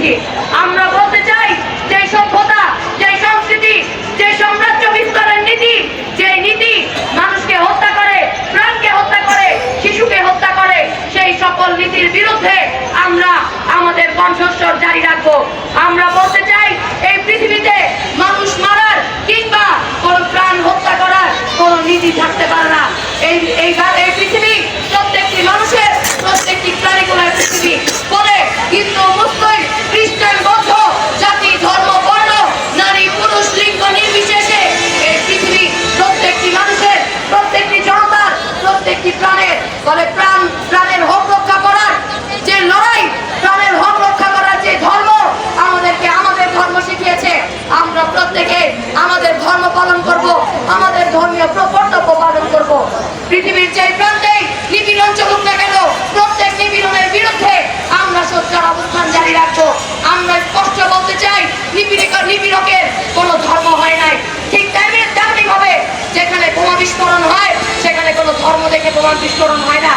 নিয়েছি আমরা বলতে চাই, যে সভ্যতা, যে সংস্কৃতি, যে সাম্রাজ্য বিস্তারের নীতি, যে নীতি মানুষকে হত্যা করে, প্রাণকে হত্যা করে, শিশুকে হত্যা করে, সেই সকল নীতির বিরুদ্ধে আমরা আমাদের কণ্ঠস্বর জারি রাখব। আমরা বলতে প্রত্যেকটি প্রাণের বলে প্রাণ, প্রাণের হক রক্ষা করার যে লড়াই, প্রাণের হক রক্ষা করার যে ধর্ম আমাদেরকে, আমাদের ধর্ম শিখিয়েছে। আমরা প্রত্যেকে আমাদের ধর্ম পালন করব, আমাদের ধর্মীয় কর্তব্য পালন করব। পৃথিবীর যে প্রান্তেই নিপীড়ন চলুক না কেন, প্রত্যেক নিপীড়নের বিরুদ্ধে আমরা সোচ্চার অবস্থান জারি রাখব। আমরা স্পষ্ট বলতে চাই নিপীড়িক নিপীড়কের কোনো ধর্ম হয় নাই ঠিক তেমনি তেমনি ভাবে যেখানে বোমা বিস্ফোরণ হয় সেখানে কোনো ধর্ম দেখে তোমার বিস্ফোরণ হয় না?